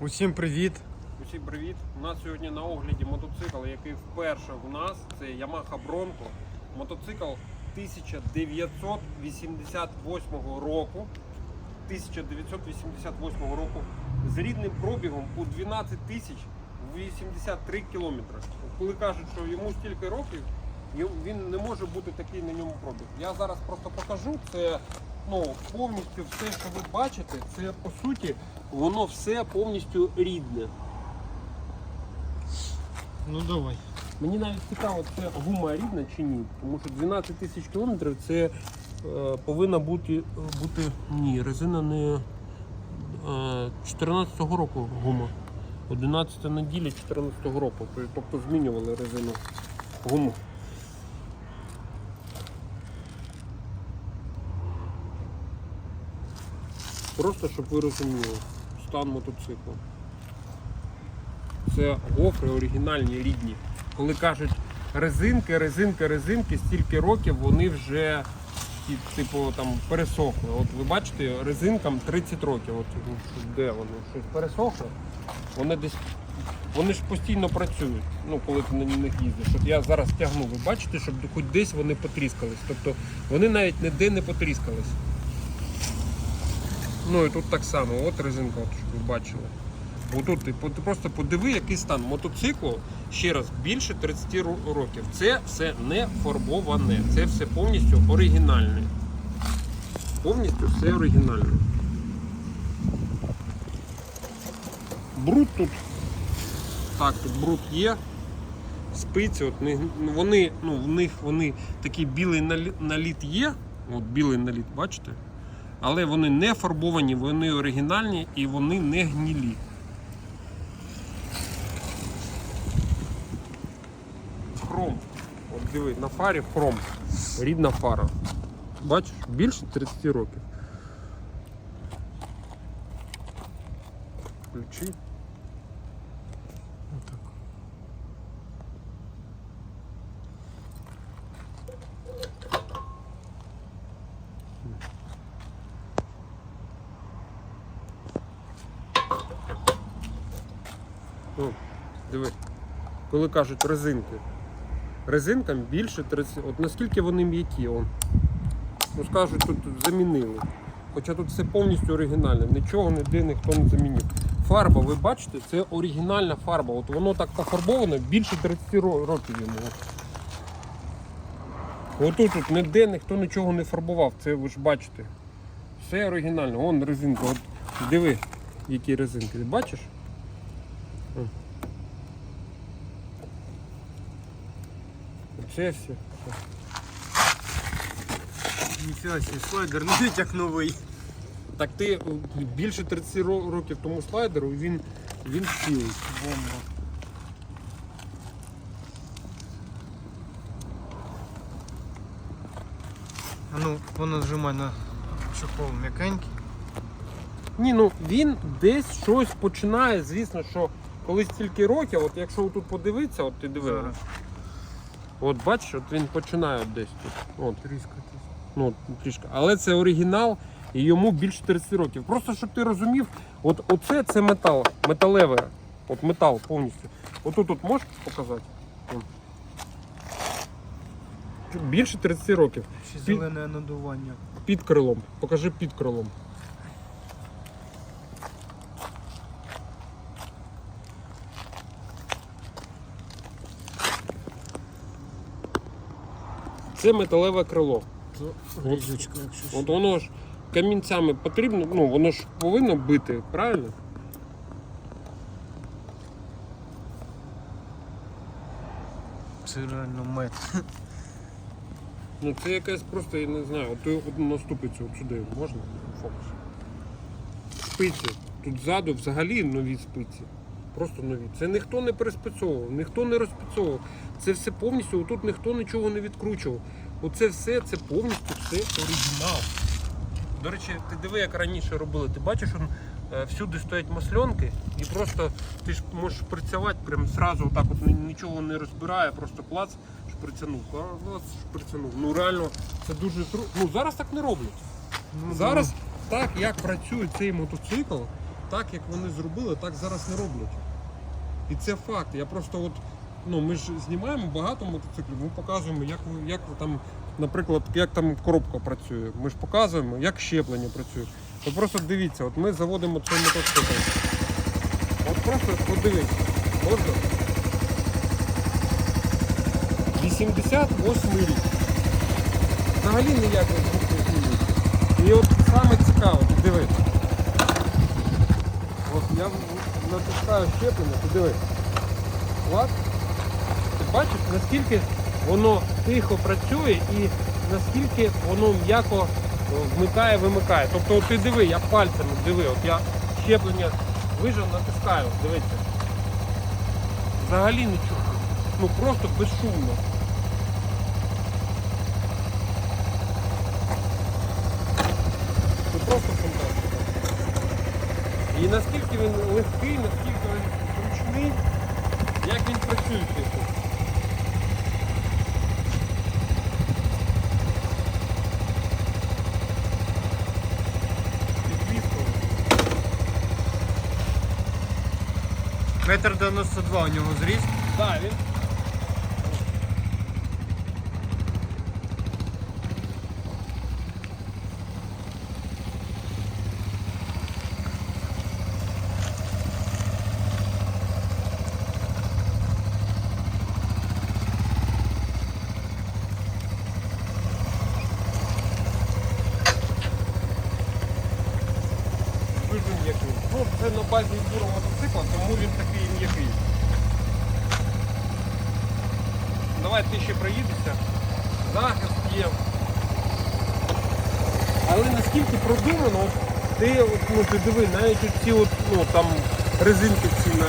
Усім привіт! Усім привіт! У нас сьогодні на огляді мотоцикл, який вперше в нас. Це Yamaha Bronco. Мотоцикл 1988 року. 1988 року з рідним пробігом у 12 тисяч 83 кілометри. Коли кажуть, що йому стільки років, він не може бути такий на ньому пробіг. Я зараз просто покажу. Це ну, повністю все, що ви бачите, це по суті воно все повністю рідне. Ну давай. Мені навіть цікаво, це гума рідна чи ні. Тому що 12 тисяч кілометрів це е, повинна бути, бути. Ні, резина не е, 14-го року гума. 11 неділя 14-го року. Тобто змінювали резину гуму. Просто щоб ви розуміли стан мотоцикла. Це гофри оригінальні рідні. Коли кажуть резинки, резинки, резинки, стільки років вони вже типу там пересохли. От ви бачите, резинкам 30 років. От ну, де вони? Щось пересохло. Вони десь. Вони ж постійно працюють, ну коли ти на них їздиш. От я зараз тягну, ви бачите, щоб хоч десь вони потріскались. Тобто вони навіть ніде не потріскались. Ну і тут так само, от резинка, от, ви бачили. Отут ти ти просто подиви, який стан мотоциклу ще раз більше 30 років. Це все не фарбоване, це все повністю оригінальне. Повністю все оригінальне. Бруд тут. Так, тут бруд є. Спиці, от вони, ну, в них вони такий білий наліт є. От білий наліт, бачите? Але вони не фарбовані, вони оригінальні і вони не гнілі. Хром. От диви, на фарі хром. Рідна фара. Бачиш, більше 30 років. Ключі. Ну, диви. Коли кажуть резинки. Резинкам більше 30. От наскільки вони м'які, он. Ну скажуть, тут замінили. Хоча тут все повністю оригінальне, нічого ніде ніхто не замінив. Фарба, ви бачите, це оригінальна фарба. От воно так пофарбовано більше 30 років йому. Отут тут ніде ніхто нічого не фарбував, це ви ж бачите. Все оригінально. Вон резинка. От диви, які резинки. Бачиш? Все. Ніфіга себе, слайдер не як новий. Так ти більше 30 років тому слайдеру, він, він цілий. Бомба. А ну, воно зжимай на чохол м'якенький. Ні, ну він десь щось починає, звісно, що коли стільки років, от якщо тут подивитися, от ти диви, Зараз. От бачиш, от він починає от десь тут. От, Тріскатись. ну, от, трішки. Але це оригінал і йому більше 30 років. Просто щоб ти розумів, от оце це метал, металеве. От метал повністю. Отут тут можеш показати? Більше 30 років. Ще зелене надування. Під крилом. Покажи під крилом. Це металеве крило. Різочка, якщо що. От воно ж камінцями потрібно, ну воно ж повинно бити, правильно? Це реально мед. Ну це якась просто, я не знаю, от ти от на ступицю от сюди можна фокус. Спиці. Тут ззаду взагалі нові спиці. Просто нові. Це ніхто не переспецовував, ніхто не розпецовував. Це все повністю, тут ніхто нічого не відкручував. Оце все, це повністю все оригінал. До речі, ти диви, як раніше робили. Ти бачиш, он, е, всюди стоять масленки, і просто ти ж можеш працювати прям зразу, отак от нічого не розбирає, просто клац, шприцянув, клац, шприцянув. Ну реально, це дуже трудно. Ну зараз так не роблять. Ну, Зараз так, як працює цей мотоцикл, так як вони зробили, так зараз не роблять. І це факт. Я просто от, ну ми ж знімаємо багато мотоциклів, ми показуємо, як як там, наприклад, як там коробка працює. Ми ж показуємо, як щеплення працює. От просто дивіться, от ми заводимо цей мотоцикл. От просто подивись. Можна? 88 рік. Взагалі ніяких звук не. І от саме цікаве, ти дивись. От я натискаю щеплення, ти дивись. Клас. Ти бачиш, наскільки воно тихо працює і наскільки воно м'яко вмикає, вимикає. Тобто ти диви, я пальцями диви, от я щеплення вижав, натискаю, дивіться. Взагалі нічого. Ну просто безшумно. Це просто фантастика. І наскільки він легкий, наскільки він зручний, як він працює тут. Метр 92 у нього зріст. Так, він. Дуже м'який. Ну, це на базі ендуро мотоцикла, тому він такий м'який. Давай ти ще проїдешся. Захист є. Але наскільки продумано, ти, ну, ти диви, навіть ці от, ну, там резинки ці на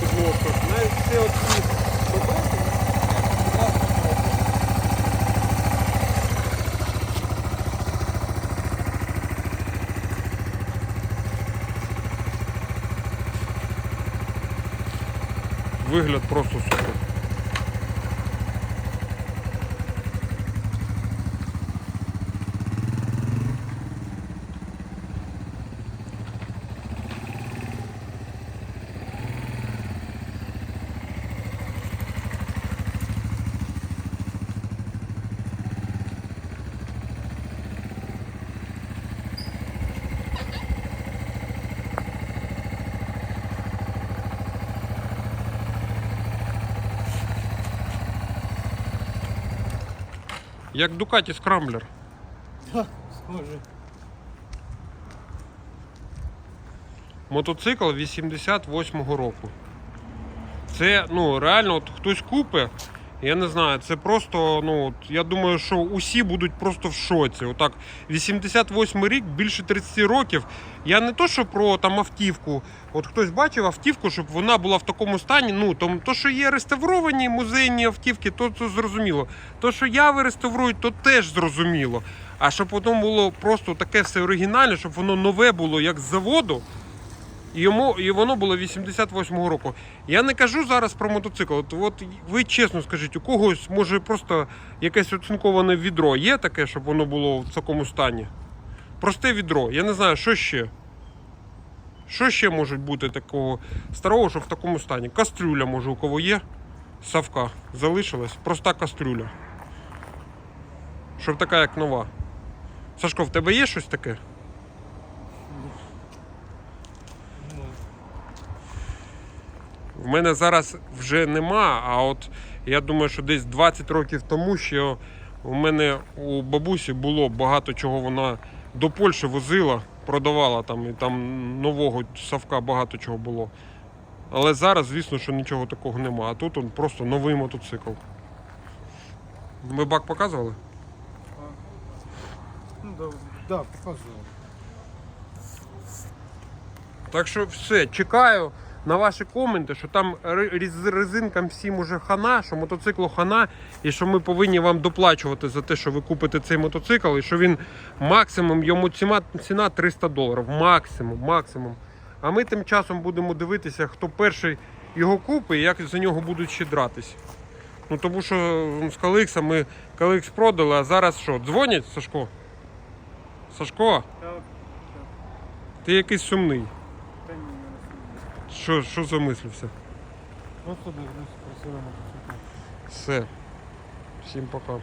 підносах, навіть це от Вигляд просто супер. Як Дукаті скрамблер. Так, Схоже. Мотоцикл 88-го року. Це ну реально от хтось купить. Я не знаю, це просто, ну я думаю, що усі будуть просто в шоці. Отак, 88 рік, більше 30 років. Я не то, що про там автівку. От хтось бачив автівку, щоб вона була в такому стані. Ну там то, що є реставровані музейні автівки, то, то зрозуміло. То, що яви реставрують, то теж зрозуміло. А щоб воно було просто таке все оригінальне, щоб воно нове було як з заводу. Йому і воно було 88-го року. Я не кажу зараз про мотоцикл. От, от ви чесно скажіть, у когось може просто якесь оцинковане відро є таке, щоб воно було в такому стані? Просте відро. Я не знаю, що ще. Що ще може бути такого старого, що в такому стані? Кастрюля, може, у кого є? Савка залишилась. Проста кастрюля. Щоб така, як нова. Сашко, в тебе є щось таке? Ну, В мене зараз вже нема, а от я думаю, що десь 20 років тому що у мене у бабусі було багато чого вона до Польщі возила, продавала там, і там нового савка багато чого було. Але зараз, звісно, що нічого такого нема. А тут он просто новий мотоцикл. Ми бак показували? ну да, да, показував. Так що все, чекаю на ваші коменти, що там різ- резинкам всім уже хана, що мотоциклу хана, і що ми повинні вам доплачувати за те, що ви купите цей мотоцикл, і що він максимум йому ціна, ціна 300 доларів. Максимум, максимум. А ми тим часом будемо дивитися, хто перший його купить і як за нього будуть ще дратись. Ну тому що з Каликса ми Каликс продали, а зараз що? Дзвонять, Сашко? Сашко, Так, ти якийсь сумний. Що, що замислився? Просто дивлюсь, красивий мотоцикл. Все. Всім пока.